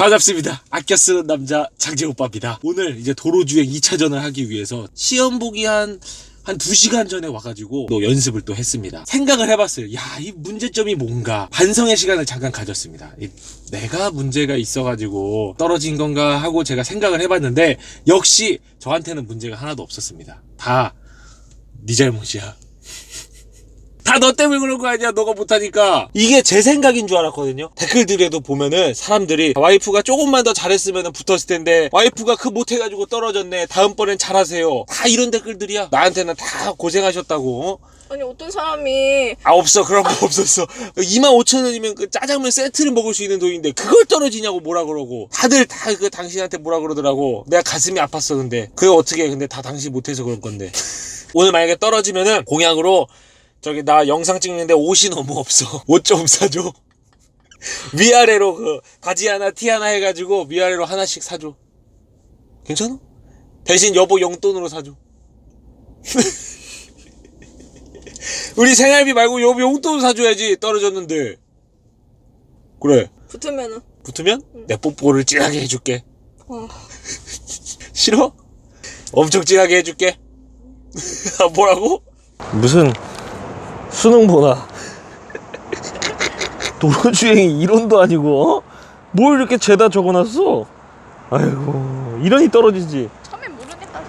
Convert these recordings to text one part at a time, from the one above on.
반갑습니다. 아껴 쓰는 남자 장재 오빠입니다. 오늘 이제 도로주행 2차전을 하기 위해서 시험 보기 한, 한 2시간 전에 와가지고 또 연습을 또 했습니다. 생각을 해봤어요. 야, 이 문제점이 뭔가. 반성의 시간을 잠깐 가졌습니다. 이 내가 문제가 있어가지고 떨어진 건가 하고 제가 생각을 해봤는데 역시 저한테는 문제가 하나도 없었습니다. 다 네 잘못이야. 다 너 때문에 그런 거 아니야. 너가 못하니까. 이게 제 생각인 줄 알았거든요. 댓글들에도 보면은 사람들이 와이프가 조금만 더 잘했으면 붙었을 텐데 와이프가 그 못해가지고 떨어졌네. 다음번엔 잘하세요. 다 이런 댓글들이야. 나한테는 다 고생하셨다고. 어? 아니 어떤 사람이 아 없어. 그런 거 없었어. 25,000원이면 그 짜장면 세트를 먹을 수 있는 돈인데 그걸 떨어지냐고 뭐라 그러고. 다들 다 그 당신한테 뭐라 그러더라고. 내가 가슴이 아팠어 근데. 그게 어떻게 근데 다 당신 못해서 그럴 건데. 오늘 만약에 떨어지면은 공약으로 저기 나 영상 찍는데 옷이 너무 없어. 옷 좀 사줘. 위아래로 그 바지 하나 티 하나 해가지고 위아래로 하나씩 사줘. 괜찮아? 대신 여보 용돈으로 사줘. 우리 생활비 말고 요 용돈 사줘야지 떨어졌는데. 그래. 붙으면은? 붙으면? 내 뽀뽀를 진하게 해줄게. 와 싫어? 엄청 진하게 해줄게. 아, 뭐라고? 무슨 수능 보나 도로주행이 이론도 아니고 어? 뭘 이렇게 죄다 적어놨어 아이고 이러니 떨어지지 처음엔 모르겠다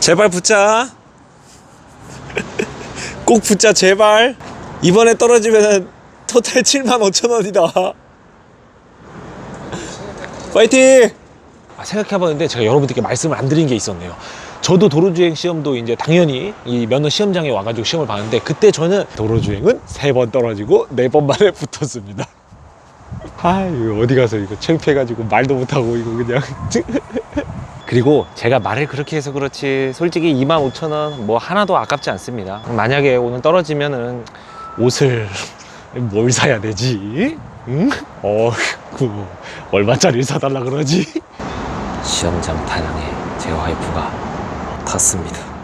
제발 붙자. 꼭 붙자, 제발. 이번에 떨어지면은 토탈 7만 5천 원이다. 파이팅! 아, 생각해봤는데 제가 여러분들께 말씀을 안 드린 게 있었네요. 저도 도로주행 시험도 이제 당연히 이 면허 시험장에 와가지고 시험을 봤는데 그때 저는 도로주행은 세 번 떨어지고 네 번 만에 붙었습니다. 아, 이거 어디 가서 이거 창피해가지고 말도 못하고 이거 그냥. 그리고 제가 말을 그렇게 해서 그렇지 솔직히 25,000원 뭐 하나도 아깝지 않습니다 만약에 오늘 떨어지면은 옷을 뭘 사야 되지? 응? 어, 그 얼마짜리 사달라 그러지? 시험장 타령에 제 와이프가 탔습니다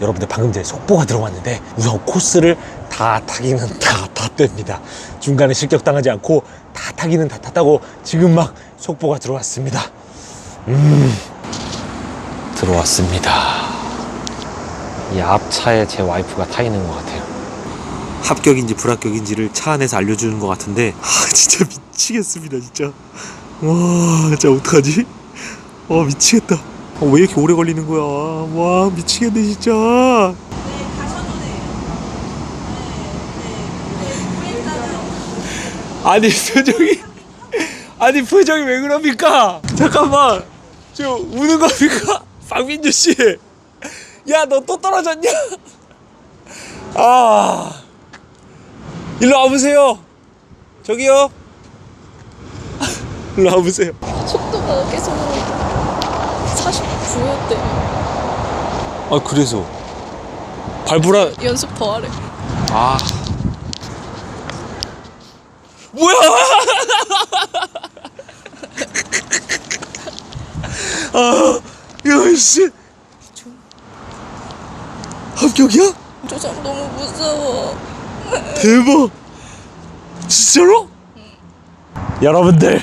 여러분들 방금 전에 속보가 들어왔는데 우선 코스를 다 타기는 다 탔답니다. 중간에 실격당하지 않고 다 타기는 다 탔다고 지금 막 속보가 들어왔습니다. 음, 들어왔습니다. 이 앞차에 제 와이프가 타 있는 것 같아요. 합격인지 불합격인지를 차 안에서 알려주는 것 같은데 아 진짜 미치겠습니다 진짜. 와 진짜 어떡하지? 와 미치겠다. 아, 왜 이렇게 오래 걸리는 거야? 와 미치겠네 진짜. 아니 표정이 아니 표정이 왜 그럽니까? 잠깐만. 저 우는 겁니까? 박민주 씨 야 너 또 떨어졌냐? 아 일로 와보세요. 저기요. 일로 와보세요. 속도가 계속 49였대. 아 그래서. 발부라. 연습 더 하래. 아. 뭐야! 아 야씨. 합격이야? 저 사람 너무 무서워 대박. 진짜로? 여러분들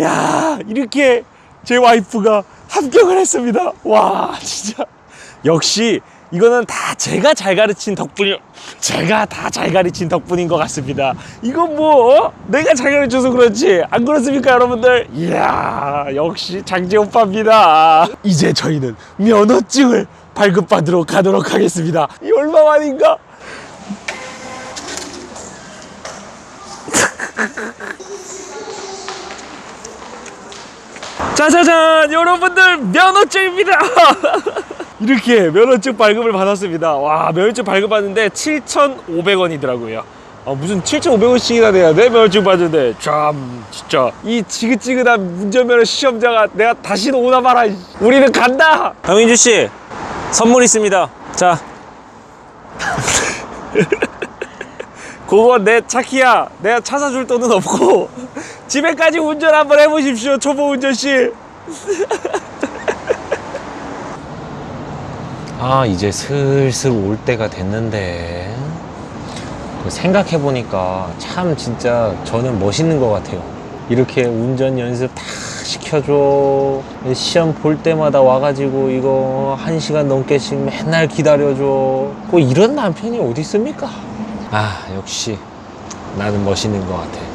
야 이렇게 제 와이프가 합격을 했습니다. 와 진짜. 역시 이거는 다 제가 잘 가르친 덕분이 제가 다 잘 가르친 덕분인 것 같습니다. 이건 뭐 어? 내가 잘 가르쳐서 그렇지. 안 그렇습니까 여러분들? 이야 역시 장재 오빠입니다. 이제 저희는 면허증을 발급받으러 가도록 하겠습니다. 이 얼마 만인가 짜자잔 여러분들 면허증입니다. 이렇게 면허증 발급을 받았습니다. 와 면허증 발급받는데 7,500원이더라고요. 아, 무슨 7,500원씩이나 내야 돼? 면허증 받는데. 참 진짜. 이 지긋지긋한 운전면허 시험자가 내가 다시는 오나 봐라 이. 우리는 간다! 강민주 씨 선물 있습니다. 자 그거 내 차키야 내가 차 사줄 돈은 없고 집에까지 운전 한번 해보십시오 초보 운전씨 아, 이제 슬슬 올 때가 됐는데. 생각해보니까 참 진짜 저는 멋있는 것 같아요. 이렇게 운전 연습 다 시켜줘. 시험 볼 때마다 와가지고 이거 한 시간 넘게씩 맨날 기다려줘. 뭐 이런 남편이 어디 있습니까? 아, 역시 나는 멋있는 것 같아. 아.